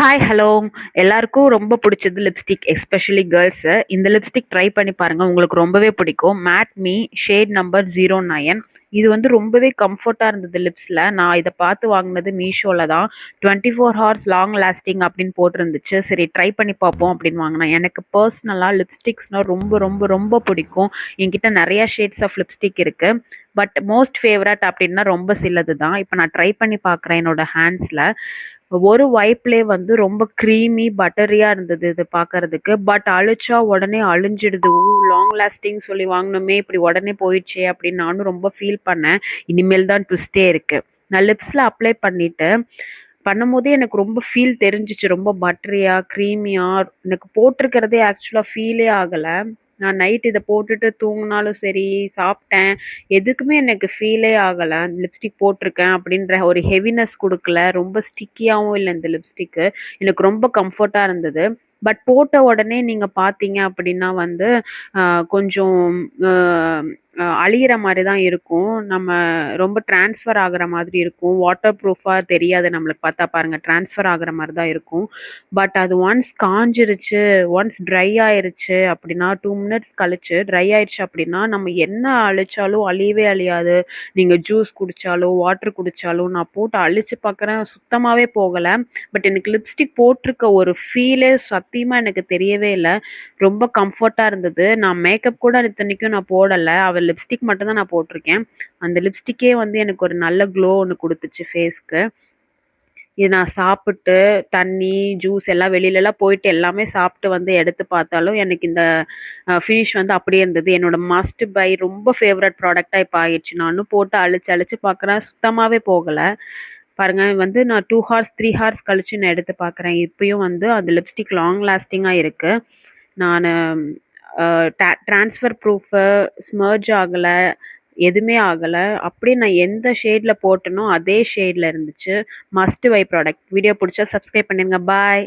Hi hello எல்லாருக்கும் ரொம்ப பிடிச்சது லிப்ஸ்டிக் எஸ்பெஷலி கேர்ள்ஸு இந்த லிப்ஸ்டிக் ட்ரை பண்ணி பாருங்கள் உங்களுக்கு ரொம்பவே பிடிக்கும். Matte me shade number zero nine இது வந்து ரொம்பவே கம்ஃபர்ட்டாக இருந்தது லிப்ஸில் நான் இதை பார்த்து வாங்கினது மீஷோவில் தான். Twenty four hours long lasting அப்படின்னு போட்டிருந்துச்சு. சரி ட்ரை பண்ணி பார்ப்போம் அப்படின்னு வாங்கினேன் எனக்கு பர்சனலாக லிப்ஸ்டிக்ஸ்னால் ரொம்ப ரொம்ப ரொம்ப பிடிக்கும். என்கிட்ட நிறையா ஷேட்ஸ் ஆஃப் லிப்ஸ்டிக் இருக்குது பட் மோஸ்ட் ஃபேவரட் அப்படின்னா ரொம்ப சிலது தான் இப்போ நான் ட்ரை பண்ணி பார்க்குறேன் என்னோடய ஹேண்ட்ஸில் ஒரு வைப்லேயே வந்து ரொம்ப க்ரீமி பட்டரியாக இருந்தது இது பார்க்கறதுக்கு பட் அழிச்சா உடனே அழிஞ்சிடுது. லாங் லாஸ்டிங் சொல்லி வாங்கினோமே இப்படி உடனே போயிடுச்சே அப்படின்னு நானும் ரொம்ப ஃபீல் பண்ணேன். இனிமேல் தான் ட்விஸ்டே இருக்குது நான் லிப்ஸில் அப்ளை பண்ணிவிட்டு பண்ணும்போதே எனக்கு ரொம்ப ஃபீல் தெரிஞ்சிச்சு. ரொம்ப பட்டரியாக க்ரீமியாக எனக்கு போட்டிருக்கிறதே ஆக்சுவலாக ஃபீலே ஆகலை. நான் நைட் இதை போட்டுட்டு தூங்கினாலும் சரி சாப்பிட்டேன். எதுக்குமே எனக்கு ஃபீலே ஆகலை. லிப்ஸ்டிக் போட்டிருக்கேன் அப்படின்ற ஒரு ஹெவினஸ் கொடுக்கல. ரொம்ப ஸ்டிக்கியாகவும் இல்லை இந்த லிப்ஸ்டிக்கு எனக்கு ரொம்ப கம்ஃபர்ட்டாக இருந்தது. பட் போட்ட உடனே நீங்கள் பார்த்தீங்க அப்படின்னா வந்து கொஞ்சம் அழியிற மாதிரி தான் இருக்கும். நம்ம ரொம்ப ட்ரான்ஸ்ஃபர் ஆகிற மாதிரி இருக்கும். வாட்டர் ப்ரூஃபாக தெரியாது நம்மளுக்கு பார்த்தா பாருங்கள் ட்ரான்ஸ்ஃபர் ஆகிற மாதிரி தான் இருக்கும். பட் அது ஒன்ஸ் காஞ்சிருச்சு ஒன்ஸ் ட்ரை ஆயிருச்சு அப்படின்னா டூ மினிட்ஸ் கழிச்சு ட்ரை ஆயிடுச்சு அப்படின்னா நம்ம என்ன அழிச்சாலும் அழியவே அழியாது. நீங்கள் ஜூஸ் குடித்தாலோ வாட்டர் குடித்தாலும் நான் போட்டு அழிச்சு பார்க்குறேன் சுத்தமாகவே போகலை. பட் எனக்கு லிப்ஸ்டிக் போட்டிருக்க ஒரு ஃபீலே சத் சத்தியமாக எனக்கு தெரியவே இல்லை. ரொம்ப கம்ஃபர்ட்டாக இருந்தது. நான் மேக்கப் கூட இத்தனைக்கும் நான் போடலை. அவள் லிப்ஸ்டிக் மட்டும்தான் நான் போட்டிருக்கேன். அந்த லிப்ஸ்டிக்கே வந்து எனக்கு ஒரு நல்ல க்ளோ ஒன்று கொடுத்துச்சு ஃபேஸ்க்கு இது நான் சாப்பிட்டு தண்ணி ஜூஸ் எல்லாம் வெளியிலலாம் போயிட்டு எல்லாமே சாப்பிட்டு வந்து எடுத்து பார்த்தாலும் எனக்கு இந்த ஃபினிஷ் வந்து அப்படியே இருந்தது. என்னோடய மஸ்ட் பை ரொம்ப ஃபேவரட் ப்ராடக்டாக இப்போ ஆயிடுச்சு. நானும் போட்டு அழிச்சு அழிச்சு பார்க்குறேன். சுத்தமாகவே போகலை. பாருங்கள் வந்து நான் டூ ஹார்ஸ் த்ரீ ஹார்ஸ் கழிச்சு நான் எடுத்து பார்க்குறேன் இப்போயும் வந்து அந்த லிப்ஸ்டிக் லாங் லாஸ்டிங்காக இருக்குது நான் ட்ரான்ஸ்ஃபர் ப்ரூஃபு ஸ்மர்ஜ் ஆகலை எதுவுமே ஆகலை. அப்படியே நான் எந்த ஷேடில் போட்டனோ அதே ஷேடில் இருந்துச்சு. மஸ்ட் வை ப்ராடக்ட் வீடியோ பிடிச்சா சப்ஸ்கிரைப் பண்ணிடுங்க பாய்